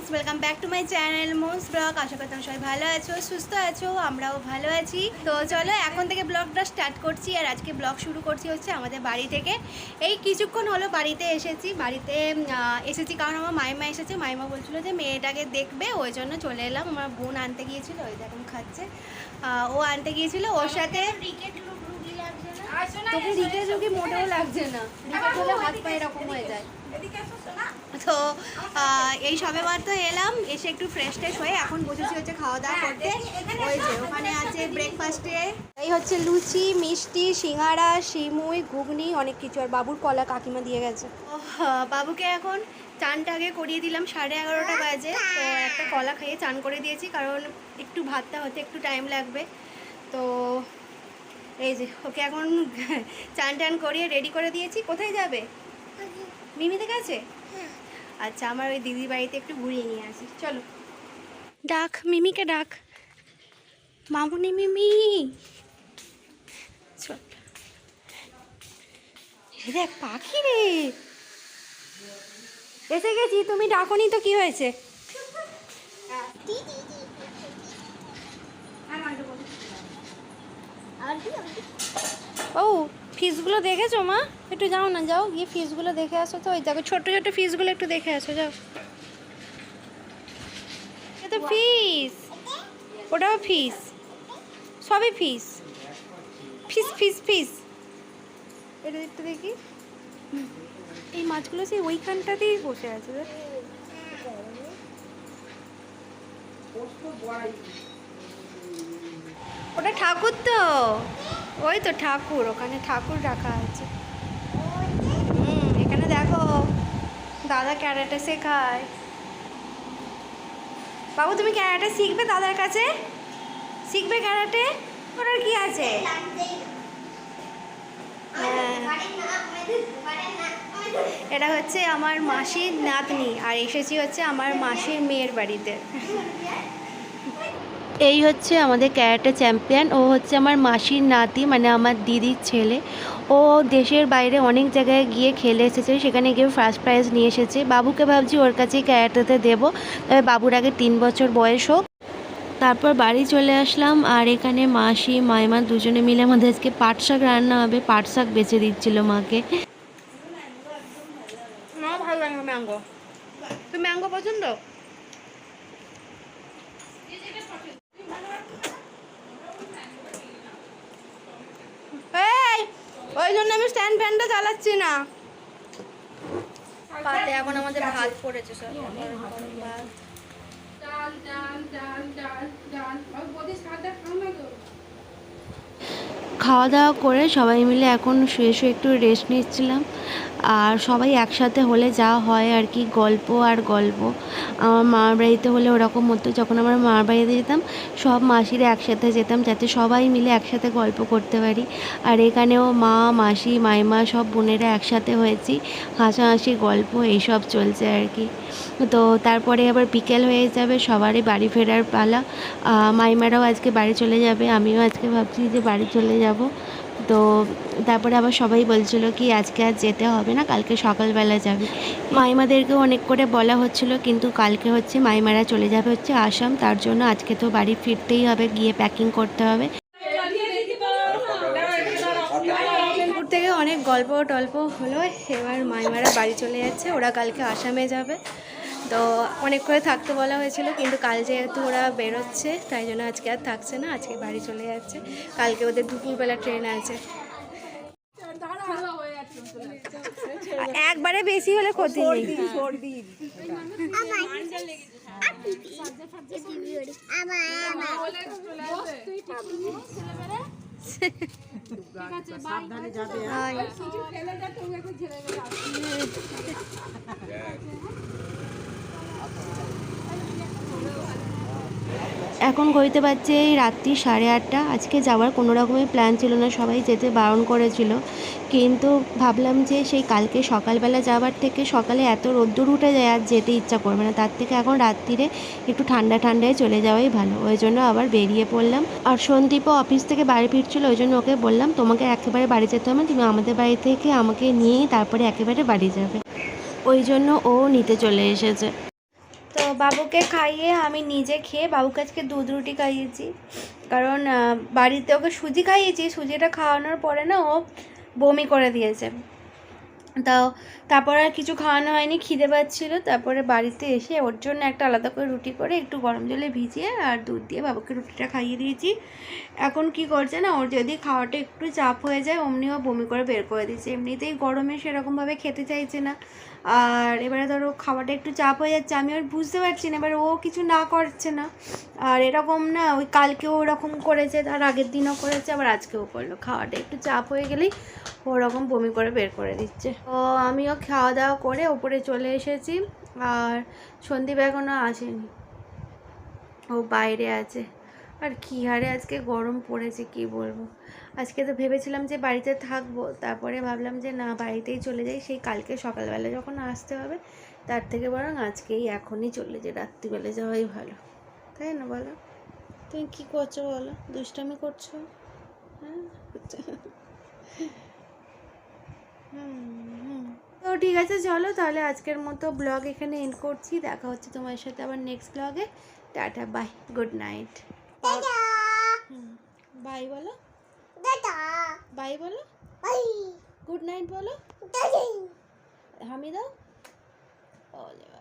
Friends welcome back to my channel মোস blog আশা করতাম সবাই ভালো আছো, সুস্থ আছো, আমরাও ভালো আছি। তো চলো, এখন থেকে ব্লগটা স্টার্ট করছি। আর আজকে ব্লগ শুরু করছি হচ্ছে আমাদের বাড়ি থেকে। এই কিছুক্ষণ হলো বাড়িতে এসেছি। বাড়িতে এসেছি কারণ আমার মাইমা এসেছে। মাইমা বলছিল যে মেয়েটাকে দেখবে, ওই জন্য চলে এলাম। আমার বোন আনতে গিয়েছিল, ওই দেখুন খাচ্ছে। ও আনতে গিয়েছিল, ওর সাথে তোকে রিকে যোগী মোটেও লাগছে না। রিকে হলে হাত পা এরকম হয়ে যায়। তো এই সবে মাত্র এলাম এসে একটু ফ্রেশ ট্রেশ হয়ে এখন বসেছি হচ্ছে খাওয়া দাওয়া করতে। ওই যে ওখানে আছে ব্রেকফাস্টে এই হচ্ছে লুচি মিষ্টি সিঙ্গারা সিমুই ঘুগনি অনেক কিছু। আর বাবুর কলা কাকিমা দিয়ে গেছে। বাবুকে এখন চানটা আগে করিয়ে দিলাম সাড়ে এগারোটা বাজে। তো একটা কলা খাইয়ে চান করে দিয়েছি কারণ একটু ভাতটা হতে একটু টাইম লাগবে। তো এই যে, ওকে এখন চান টান করিয়ে রেডি করে দিয়েছি। কোথায় যাবে? মিমিদের কাছে? আচ্ছা আমার ওই দিদির বাড়িতে একটু ঘুরিয়ে নিয়ে আসি। চলো। ডাক, মিমিকে ডাক। মামুনি, মিমি। চল। দেখ, পাখি রে। এসে গেছি, তুমি ডাকনি তো কি হয়েছে? ও ফিসগুলো দেখেছ মা? একটু যাও না, যাও, গিয়ে ফিসগুলো দেখে আসো তো। ওই দেখো ছোট ছোট ফিসগুলো একটু দেখে আসো, যাও। তো ফিস ওটাও ফিস সবই ফিস ফিস ফিস ফিস এটা একটু দেখি। এই মাছগুলো সেই ওইখানটাতেই বসে আছে, দেখ। ওটা ঠাকুর তো। ওই তো ঠাকুর, ওখানে ঠাকুর রাখা আছে। হুম, এখানে দেখো, দাদা ক্যারাটে শেখায়। বাবু, তুমি ক্যারাটে শিখবে দাদার কাছে? শিখবে ক্যারাটে? ওটার কি আছে? হ্যাঁ। এটা হচ্ছে আমার মাসির নাতনি, আর এসেছি হচ্ছে আমার মাসির মেয়ের বাড়িতে। এই হচ্ছে আমাদের ক্যারাটে চ্যাম্পিয়ন। ও হচ্ছে আমার মাসির নাতি মানে আমার দিদির ছেলে। ও দেশের বাইরে অনেক জায়গায় গিয়ে খেলে এসেছে। সেখানে গিয়ে ফার্স্ট প্রাইজ নিয়ে এসেছে। বাবুকে ভাবছি ওর কাছেই ক্যারাটেতে দেবো। তবে বাবুর আগে তিন বছর বয়স হোক। তারপর বাড়ি চলে আসলাম। আর এখানে মাসি, মাইমা দুজনে মিলে আমাদের আজকে পাট শাক রান্না হবে। পাট শাক বেছে দিচ্ছিল মাকে। ম্যাঙ্গো? তুমি ম্যাঙ্গো পছন্দ এই ওই জন্য আমি স্ট্যান্ড ফ্যানটা চালাচ্ছি না। পাতে এখন আমাদের ভাত পড়েছে সব ডাল ডাল ডাল ডাল ডাল বদি সাদা খাও না তো। খাওয়া দাওয়া করে সবাই মিলে এখন শুয়ে শুয়ে একটু রেস্ট নিচ্ছিলাম। আর সবাই একসাথে হলে যা হয় আর কি, গল্প আর গল্প। আমার মার বাড়িতে হলে ওরকম হতো, যখন আমার মার বাড়িতে যেতাম, সব মাসিরা একসাথে যেতাম, যাতে সবাই মিলে একসাথে গল্প করতে পারি। আর এখানেও মা, মাসি, মাইমা সব বোনেরা একসাথে হয়েছি, হাসাহাসি, গল্প, এইসব চলছে আর কি। তো তারপরে আবার বিকেল হয়ে যাবে, সবারই বাড়ি ফেরার পালা। মাইমারাও আজকে বাড়ি চলে যাবে, আমিও আজকে ভাবছি যে বাড়ি চলে যাব। তো তারপরে আবার সবাই বলছিল কি, আজকে আর যেতে হবে না, কালকে সকালবেলা যাবে। মাইমাদেরকেও অনেক করে বলা হচ্ছিল, কিন্তু কালকে হচ্ছে মাইমারা চলে যাবে হচ্ছে আসাম, তার জন্য আজকে তো বাড়ি ফিরতেই হবে, গিয়ে প্যাকিং করতে হবে। থেকে অনেক গল্প টল্প হলো, এবার মাইমারা বাড়ি চলে যাচ্ছে, ওরা কালকে আসামে যাবে। তো অনেক করে থাকতে বলা হয়েছিল কিন্তু কাল যেহেতু ওরা বেরোচ্ছে তাই জন্য আজকে আর থাকছে না আজকে বাড়ি চলে যাচ্ছে। কালকে ওদের দুপুরবেলা ট্রেন আছে। একবারে বেশি হলে ক্ষতি নেই। এখন ঘড়িতে বাজছে এই রাত্রি সাড়ে আটটা। আজকে যাওয়ার কোনো রকমের প্ল্যান ছিল না, সবাই যেতে বারণ করেছিল। কিন্তু ভাবলাম যে সেই কালকে সকালবেলা যাওয়ার থেকে সকালে এত রোদ্দুর উঠে যায় আর যেতে ইচ্ছা করবে না। তার থেকে এখন রাত্রিরে একটু ঠান্ডা ঠান্ডায় চলে যাওয়াই ভালো। ওই জন্য আবার বেরিয়ে পড়লাম। আর সন্দীপও অফিস থেকে বাড়ি ফিরছিল, ওই জন্য ওকে বললাম, তোমাকে একেবারে বাড়ি যেতে হবে, তুমি আমাদের বাড়ি থেকে আমাকে নিয়েই তারপরে একেবারে বাড়ি যাবে। ওই জন্য ও নিতে চলে এসেছে। তো বাবুকে খাইয়ে আমি নিজে খেয়ে বাবুকে আজকে দুধ রুটি খাইয়েছি। কারণ বাড়িতে ওকে সুজি খাইয়েছি, সুজিটা খাওয়ানোর পরে না ও বমি করে দিয়েছে। তাও তারপর আর কিছু খাওয়ানো হয়নি, খিদে পাচ্ছিলো। তারপরে বাড়িতে এসে ওর জন্য একটা আলাদা করে রুটি করে একটু গরম জলে ভিজিয়ে আর দুধ দিয়ে বাবুকে রুটিটা খাইয়ে দিয়েছি। এখন কি করছে না, ওর যদি খাওয়াটা একটু চাপ হয়ে যায় অমনি ও বমি করে বের করে দিচ্ছে। এমনিতেই গরমে সেরকমভাবে খেতে চাইছে না। আর এবারে ধরো খাওয়াটা একটু চাপ হয়ে যাচ্ছে, আমি আর বুঝতে পারছি না। এবার ও কিছু না করছে না। আর এরকম না, ওই কালকেও ওরকম করেছে, তার আগের দিনও করেছে, আবার আজকেও করল। খাওয়াটা একটু চাপ হয়ে গেলেই ওরকম বমি করে বের করে দিচ্ছে। তো আমিও খাওয়া দাওয়া করে ওপরে চলে এসেছি, আর সন্দীপ এখনও আসেনি। ও বাইরে আছে। আর কী হারে আজকে গরম পড়েছে কি বলব? আজকে তো ভেবেছিলাম যে বাড়িতে থাকব তারপরে ভাবলাম যে না বাড়িতেই চলে যাই। সেই কালকে সকালবেলা যখন আসতে হবে তার থেকে বরং আজকেই এখনই চলে যাই। রাত্রিবেলা যাওয়াই ভালো। তাই না বলো? তুমি কী করছ বলো? দুষ্টামি করছ? হ্যাঁ? হুম, হুম। তো ঠিক আছে চলো তাহলে আজকের মতো ব্লগ এখানে এন্ড করছি। দেখা হচ্ছে তোমার সাথে আবার নেক্সট ব্লগে। Tata bye good night bye বলো বাই বলো গুড নাইট বলো হামি দাও ওলে বাবালে